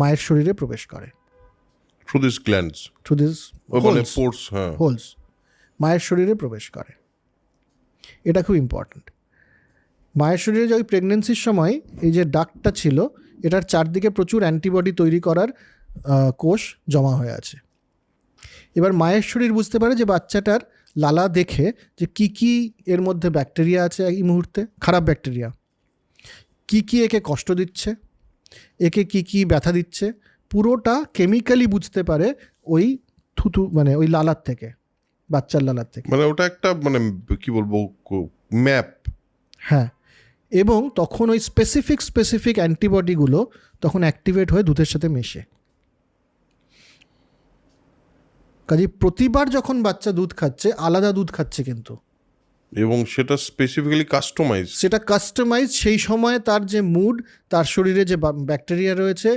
মায়ের শরীরে প্রবেশ করে। Through this glands through this মানে হ্যাঁ। হোলস মায়ের শরীরে প্রবেশ করে। এটা খুব ইম্পর্ট্যান্ট মায়ের শরীরে যে ওই প্রেগনেন্সির সময় এই যে ডাকটা ছিল এটার চারদিকে প্রচুর অ্যান্টিবডি তৈরি করার কোষ জমা হয়ে আছে। এবার মায়ের শরীর বুঝতে পারে যে বাচ্চাটার লালা দেখে যে কি কি এর মধ্যে ব্যাকটেরিয়া আছে এই মুহূর্তে খারাপ ব্যাকটেরিয়া কি কি একে কষ্ট দিচ্ছে? একে কি কি ব্যথা দিচ্ছে পুরোটা কেমিক্যালি বুঝতে পারে ওই থুতু মানে ওই লালার থেকে বাচ্চার লালার থেকে। মানে ওটা একটা মানে কি বলব ম্যাপ হ্যাঁ এবং তখন ওই স্পেসিফিক স্পেসিফিক অ্যান্টিবডিগুলো তখন অ্যাক্টিভেট হয়ে দুধের সাথে মেশে। কাজে প্রতিবার যখন বাচ্চা দুধ খাচ্ছে আলাদা দুধ খাচ্ছে কিন্তু। এবং সেটা স্পেসিফিক্যালি কাস্টমাইজ সেটা কাস্টমাইজ সেই সময়ে তার যে মুড তার শরীরে যে ব্যাকটেরিয়া রয়েছে